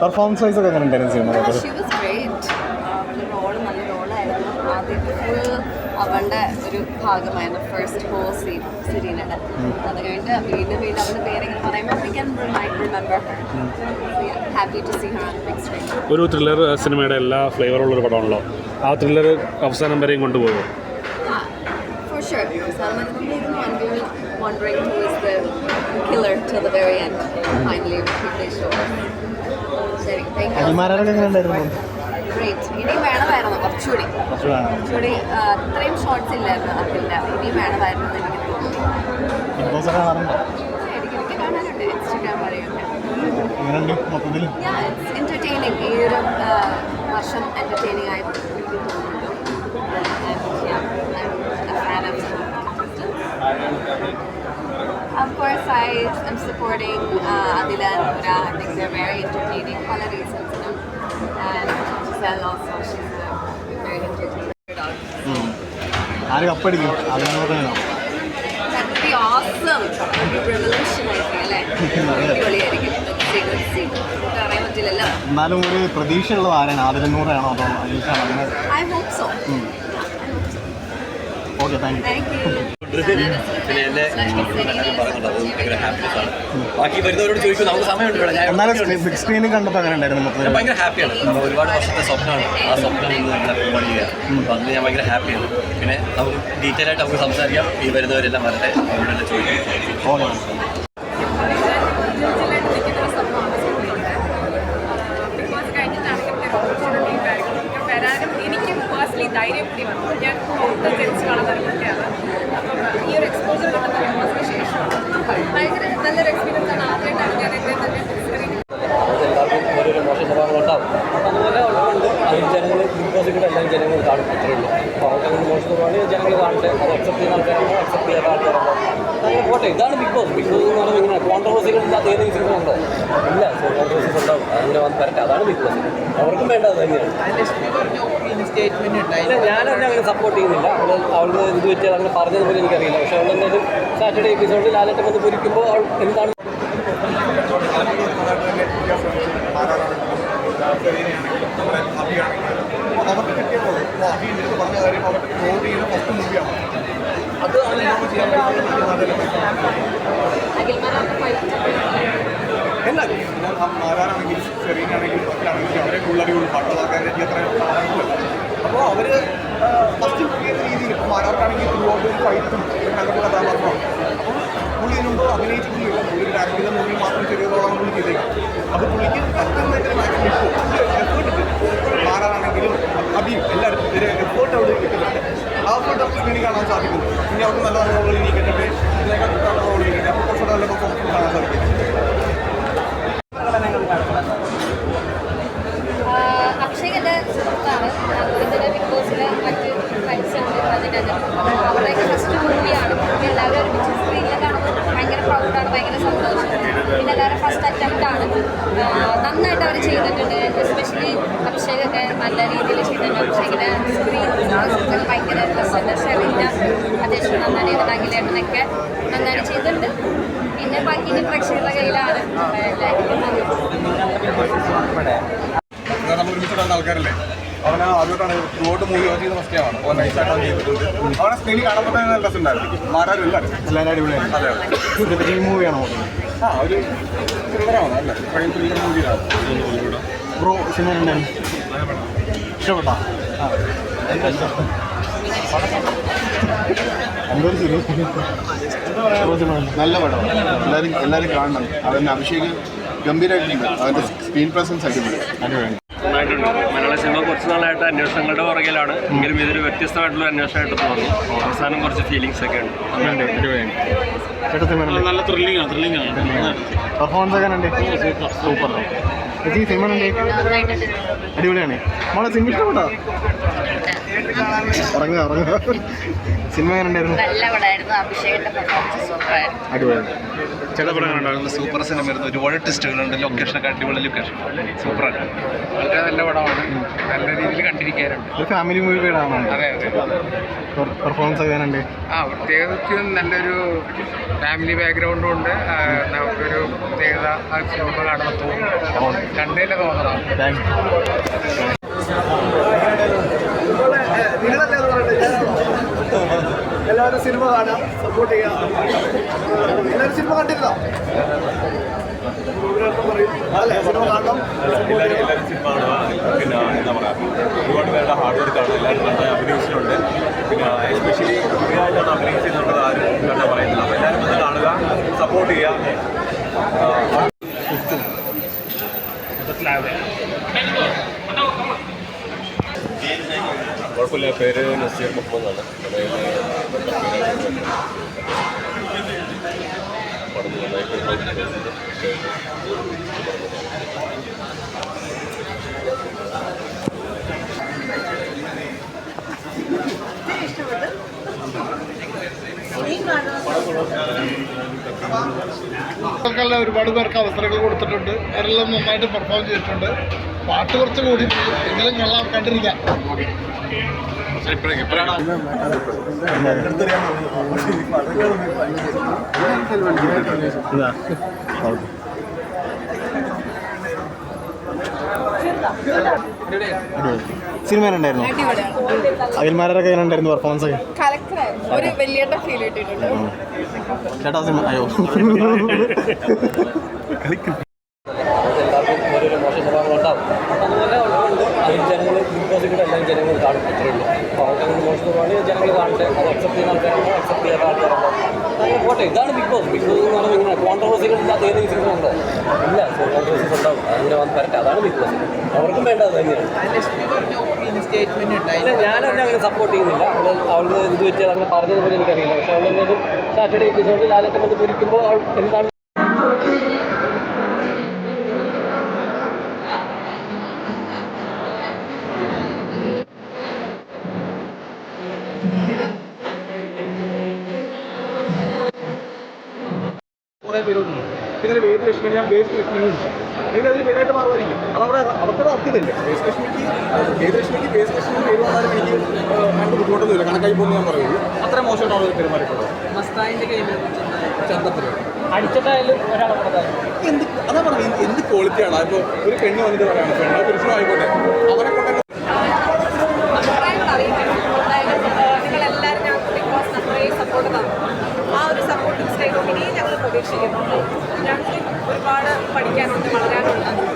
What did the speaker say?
Performance wise ഒക്കെ എങ്ങനെ ഉണ്ടായിരുന്നു സിനിമ ഒരു ഭാഗമായിരുന്നു. ഫസ്റ്റ് ഹോൾ സീ സിരീനയുടെ അത് കഴിഞ്ഞിട്ട് വീണ്ടും വീണ്ടും അവരുടെ പേരെങ്ങനെ പറയുമ്പോൾ we can remember happy to see her ഒരു ത്രില്ലർ സിനിമയുടെ എല്ലാ ഫ്ലേവറുള്ള ഒരു പടമാണല്ലോ. ആ ത്രില്ലർ അവസാനം വരെയും കൊണ്ടുപോകും അഭിമാനങ്ങൾ sure. Salman wondering who is the killer till the very end. Finally, they show us. ശരി താങ്ക് ഗ്രേറ്റ് ഇനിയും വേണമായിരുന്നു കുറച്ചുകൂടി. കുറച്ചുകൂടി ആ, ഇത്രയും ഷോർട്സ് ഇല്ലായിരുന്നു അതിന്റെ ഇനിയും വേണമായിരുന്നു എന്ന് എനിക്ക് തോന്നുന്നു. ഇടയ്ക്കിടയ്ക്ക് കാണാനുണ്ട് ഇൻസ്റ്റാഗ്രാം വഴിയൊക്കെ. എന്റർടൈനിങ് ഈ ഒരു വർഷം എന്റർടൈനിങ് ആയിട്ട് എനിക്ക് തോന്നുന്നു of Of course, I am supporting uh, Adila and Nura. I think they're very entertaining the reasons. And Giselle also, she's a very entertaining dog. ആര് കപ്പടിക്കും അതിനെ പറയാനോ That would be awesome. That would be revolutionizing, അല്ലേ? അടിപൊളിയായിരിക്കും. Let's see, let's see. നമുക്ക് അറിയാൻ പറ്റില്ലല്ലോ. എന്നാലും ഒരു പ്രതീക്ഷയുള്ളത് ആരാണ് ആദിലനൂറാണോ അതോ അനീഷാണോ അങ്ങനെ I hope so. Okay thank you Thank you. പിന്നെ എന്നെ ഇഷ്ടപ്പെടുന്ന എല്ലാവരും പറയുന്നുണ്ട് അത് ഭയങ്കര ഹാപ്പിനെസ് ആണ്. ബാക്കി വരുന്നവരോട് ചോദിക്കും നമുക്ക് സമയമുണ്ട് ഇവിടെ ഞാൻ എന്നാലും ബിഗ് സ്ക്രീനിൽ കണ്ടപ്പോൾ ഉണ്ടായിരുന്നു മൊത്തത്തിൽ ഭയങ്കര ഹാപ്പിയാണ് നമ്മൾ ഒരുപാട് വർഷത്തെ സ്വപ്നമാണ്. ആ സ്വപ്നം ഇന്ന് നമ്മളെ പ്രൊമോട്ട് ചെയ്യുക അപ്പോൾ അതിന് ഞാൻ ഭയങ്കര ഹാപ്പിയാണ് പിന്നെ നമുക്ക് ഡീറ്റെയിൽ ആയിട്ട് നമുക്ക് സംസാരിക്കാം. ഈ വരുന്നവരെല്ലാം വരട്ടെ. അവരോടെല്ലാം ചോദിക്കും. ധൈര്യം കൂടി വന്നു ഞാൻ പുറത്ത് ജനിച്ച് വളർന്ന ഒരു കുട്ടിയാണ് ഈ ഒരു എക്സ്പോസർ കിട്ടുന്ന ശേഷം ഭയങ്കര നല്ലൊരു എക്സ്പീരിയൻസ് ആണ് ആദ്യമായിട്ടാണ് ഞാൻ എന്റെ തന്നെ കാണും. അത്രേ അപ്പോൾ അവർക്ക് അങ്ങനെ മോശം സ്വഭാവമാണ് ജനങ്ങൾ കാണട്ടെ. അത് അക്സെപ്റ്റ് ചെയ്യുന്ന ആൾക്കാരാണോ. അക്സെപ്റ്റ് ചെയ്യാത്ത ആൾക്കാരാണോ. അങ്ങനെ പോട്ടെ. ഇതാണ് ബിഗ് ബോസ് ബിഗ് ബോസ് എന്ന് പറയുമ്പോൾ ഇങ്ങനെ കോൺട്രവേഴ്സികൾ ഇല്ലാത്ത ഏത് സിനിമ ഉണ്ടോ? ഇല്ല. കോൺട്രവേഴ്സീസ് ഉണ്ടാവും. അങ്ങനെ വന്ന് വരട്ടെ. അതാണ് ബിഗ് ബോസ് അവർക്കും വേണ്ടത് തന്നെയാണ്. ഇല്ല ഞാനതിനെ അങ്ങനെ സപ്പോർട്ട് ചെയ്യുന്നില്ല അവൾ അവൾക്ക് ഇത് പറ്റിയാൽ അങ്ങനെ പറഞ്ഞത് പോലും എനിക്കറിയില്ല പക്ഷേ അവളെന്തായാലും സാറ്റർഡേ എപ്പിസോഡിൽ ലാലേട്ടൻ വന്ന് പൊരിക്കുമ്പോൾ അവൾ എന്താണ് അവർക്ക് അവർ ഫസ്റ്റ് ചെയ്യുന്ന രീതിയിൽ ഇപ്പോൾ മാരാർക്കാണെങ്കിൽ ത്രൂ ഔട്ട് ഒരു ഫൈറ്റും നല്ലൊരു കഥാപാത്രമാണ് അപ്പോൾ പുള്ളി ഇതിന് മുമ്പ് അഭിനയിച്ചിട്ടില്ല പുള്ളി ഒരു ആക്ട് ചെയ്ത മൂവി മാത്രം ചെറിയ റോളാണ് പുള്ളി ചെയ്തേക്കാം. അപ്പോൾ പുള്ളിക്ക് പറ്റുന്നതിന്റെ മാക്സിമം എഫേർട്ട് ഇട്ട് മാറാനാണെങ്കിലും അഭിയും എല്ലാവരും ഒരു എഫേർട്ട് അവിടെ കിട്ടുന്നുണ്ട് ആ എഫേർട്ട് നമുക്ക് സ്ക്രീനിൽ കാണാൻ സാധിക്കുന്നു. ഇനി അവർക്ക് നല്ല റോളുകൾ ഇരിക്കട്ടെ. ഇതിനേക്കാൾ നല്ല റോളുകൾ ഇരിക്കട്ടെ. അപ്പോൾ കുറച്ചുകൂടെ നല്ല പെർഫോമൻസ് കാണാൻ സാധിക്കും അക്ഷയന്റെ സുഹൃത്താണ് ഇതിന്റെ ബിഗ് ബോസിലെ മറ്റ് ഫ്രണ്ട്സുണ്ട് അതിനകത്ത് അവരുടെയൊക്കെ ഫസ്റ്റ് മൂവിയാണ് മൂവി എല്ലാവരും ഒരുമിച്ച് സ്ക്രീനിൽ കാണുമ്പോൾ ഭയങ്കര പ്രൗഡാണ് ഭയങ്കര സന്തോഷം പിന്നെ എല്ലാവരും ഫസ്റ്റ് അറ്റംപ്റ്റ് ആണ് നന്നായിട്ട് അവർ ചെയ്തിട്ടുണ്ട് എസ്പെഷ്യലി അഭിഷേകൊക്കെ നല്ല രീതിയിൽ ചെയ്തിട്ടുണ്ട് ഇങ്ങനെ സ്ക്രീൻ ഭയങ്കര രസമുണ്ട്. ഷെറിന്റെ അധ്യക്ഷൻ നന്നായിട്ട് അഖിലേട്ടനൊക്കെ നന്നായിട്ട് ചെയ്തിട്ടുണ്ട്. പിന്നെ ബാക്കി ഇനി പ്രേക്ഷകരുടെ കയ്യിലാണ് നമ്മൾ ഒരുമിച്ച് കാണുന്ന ആൾക്കാരല്ലേ? അവനെ ആദ്യമായിട്ടാണ് ത്രൂ ഔട്ട് മൂവി വാച്ച് ചെയ്ത ഫസ്റ്റ് ആണ് അവൻ നൈസായിട്ടാണ് ചെയ്തിട്ടുണ്ട്. അവനെ സ്ക്രീനിൽ കാണുമ്പോൾ തന്നെ നല്ല രസമുണ്ടായിരുന്നു. മാരാരും എല്ലാവരും എല്ലാവരും അടിപൊളിയാണ്. അതെ അതെ. മൂവിയാണോ ആ ഒരു ത്രില്ലറാണ് അല്ലേ? പഴയ ത്രില്ലർ മൂവിയാണ് ബ്രോ സിനിമ ഇഷ്ടപ്പെട്ടോ? നല്ല പടം. എല്ലാവരും എല്ലാവരും കാണണം. അവന്റെ അഭിഷേക് ഗംഭീരമായിട്ടുണ്ട് അവന്റെ സ്ക്രീൻ പ്രസൻസ് അടിപൊളി. അടിപൊളി. നന്നായിട്ടുണ്ട്. മലയാള സിനിമ കുറച്ച് നാളായിട്ട് അന്വേഷണങ്ങളുടെ പുറകിലാണ്. എങ്കിലും ഇതൊരു വ്യത്യസ്തമായിട്ടുള്ള അന്വേഷണമായിട്ട് തോന്നി. അവസാനം കുറച്ച് ഫീലിങ്സ് ഒക്കെ ഉണ്ട്. നല്ല ത്രില്ലിംഗ് ആണ് ത്രില്ലിംഗ് ആണ്. പെർഫോമൻസ് ഒക്കെ സൂപ്പർ ചേച്ചി സിനിമ അടിപൊളിയാണ്. മോളെ സിനിമ ഇഷ്ടപ്പെട്ടോ? ഉറങ്ങുക ഉറങ്ങുക സിനിമ എങ്ങനെ ഉണ്ടായിരുന്നു നല്ല പടമായിരുന്നു അഭിഷേകിന്റെ പെർഫോമൻസ് സൂപ്പറായിരുന്നു. അടിപൊളി. ചേട്ടാ പടം സൂപ്പർ സിനിമ ആയിരുന്നു. ഒരുപാട് ടെസ്റ്റുകളുണ്ട് ലൊക്കേഷനൊക്കെ അടിപൊളി ലൊക്കേഷൻ സൂപ്പറാണ് വളരെ നല്ല പടമാണ്. നല്ല രീതിയിൽ കണ്ടിരിക്കാറുണ്ട് ഒരു ഫാമിലി മൂവി ആണോ അതെ അതെ. പെർഫോമൻസ് എങ്ങനെയുണ്ട്? ആ പ്രത്യേകതയ്ക്കും നല്ലൊരു ഫാമിലി ബാക്ക്ഗ്രൗണ്ടും ഉണ്ട്. നമുക്കൊരു പ്രത്യേകത ആ സിനിമ കാണുമ്പോൾ തോന്നും. കണ്ടതിന്റെ തോന്നണം താങ്ക് നിങ്ങളല്ലേ എല്ലാവരും സിനിമ കാണാം സപ്പോർട്ട് ചെയ്യാം. എല്ലാവരും സിനിമ കണ്ടിരുന്നോ? അല്ലേ സിനിമ കാണണം. സിനിമ പിന്നെ എന്താ പറയുക ഒരുപാട് പേരുടെ ഹാർഡ് വർക്കാണ് എല്ലാവരും നന്നായി അഭിനയിച്ചിട്ടുണ്ട്. പിന്നെ എസ്പെഷ്യലി പുതിയതായിട്ടാണ് അഭിനയിച്ചിട്ടുള്ളത് ആരും കണ്ടാൽ പറയുന്നില്ല. അപ്പോൾ എല്ലാവരും വന്ന് കാണുക സപ്പോർട്ട് ചെയ്യുക കുഴപ്പമില്ല. പേര് നസീർ മുഹമ്മദ് ആണ്. പടം നന്നായിട്ട് ഒരുപാട് പേർക്ക് അവസരങ്ങൾ കൊടുത്തിട്ടുണ്ട്. അവരെല്ലാം നന്നായിട്ട് പെർഫോം ചെയ്തിട്ടുണ്ട്. പാട്ട് കുറച്ച് കൂടി എങ്കിലും കൊള്ളാം കണ്ടിരിക്കാം ഇതാ. സിനിമ ഉണ്ടായിരുന്നു? അഖിൽമാരൊക്കെ ഉണ്ടായിരുന്നു പെർഫോമൻസ് ഒക്കെ? ഒരു വലിയ ഫീൽ ചേട്ടാ സിനിമ അയ്യോ. എല്ലാവർക്കും ഓരോരോ മോശം സ്വഭാവങ്ങളുണ്ടാവും അപ്പോൾ അതുപോലെ അതിൽ ജനങ്ങൾ എല്ലാം ജനങ്ങൾ കാണും അത്രേ ഉള്ളൂ അപ്പോൾ അവർക്ക് അങ്ങനെ മോശം സ്വഭാവമാണ് ജനങ്ങൾ കാണട്ടെ അത് അക്സെപ്റ്റ് ചെയ്യുന്ന ആൾക്കാരുണ്ടോ അക്സെപ്റ്റ് ചെയ്യാത്ത ആൾക്കാരുണ്ടോ അങ്ങനെ പോട്ടെ ഇതാണ് ബിഗ് ബോസ് ബിഗ് ബോസ് എന്ന് പറയുമ്പോൾ ഇങ്ങനെ കോൺട്രവേഴ്സികൾ ഇല്ലാത്ത ഏതെങ്കിലും സീസൺ ഉണ്ടോ ഇല്ല കോൺട്രവേഴ്സീസ് ഉണ്ടാവും അങ്ങനെ വന്ന് വരട്ടെ അതാണ് ബിഗ് ബോസ്. അവർക്കും വേണ്ട തന്നെയാണ്. ഞാനവരെ അങ്ങനെ സപ്പോർട്ട് ചെയ്യുന്നില്ല. അവൾ അവൾ എന്ത് വെച്ചാൽ അങ്ങനെ പറഞ്ഞതുപോലെ എനിക്കറിയില്ല. പക്ഷെ അവളെന്തെങ്കിലും സാറ്റർഡേ എപ്പിസോഡിൽ വന്ന് പൊരിക്കുമ്പോൾ അവൾ എന്താണ് പിന്നെ വേദ ലക്ഷ്മി ഞാൻ ബേസ് ലക്ഷ്മി നിങ്ങൾ അതിന് പേരായിട്ട് മാറുമായിരിക്കും. അതവിടെ അവർക്കത് അർത്ഥമില്ല ബേസ് ലക്ഷ്മിക്ക് വേദ ലക്ഷ്മിക്ക് ബേസ് ലക്ഷ്മി പേര് വന്നാലും എനിക്ക് ഭയങ്കര ബുദ്ധിമുട്ടൊന്നുമില്ല കണക്കായി പോകുന്നു ഞാൻ പറയുള്ളൂ. അത്ര മോശമായിട്ടാണ് അവർ പെരുമാറിയിട്ടുള്ളത്. എന്ത് അതാ പറഞ്ഞത് എന്ത് ക്വാളിറ്റിയാണ് ഇപ്പോൾ ഒരു പെണ്ണ് വന്നിട്ട് പറയാണ് പെണ്ണോ പുരുഷനോ ആയിക്കോട്ടെ. അവരെ കൊണ്ട് അഭിപ്രായങ്ങൾ അറിയിക്കണം. എന്തായാലും ഏഹ്, നിങ്ങളെല്ലാവരും ഞങ്ങൾക്ക് ബിഗ് ബോസ് അത്രയും സപ്പോർട്ട് തന്നു ആ ഒരു സപ്പോർട്ടിംഗ് സ്റ്റൈലും പ്രതീക്ഷിക്കുന്നുണ്ട് ഞങ്ങൾക്ക് ഒരുപാട് പഠിക്കാനുണ്ട് വളരാനുണ്ട്.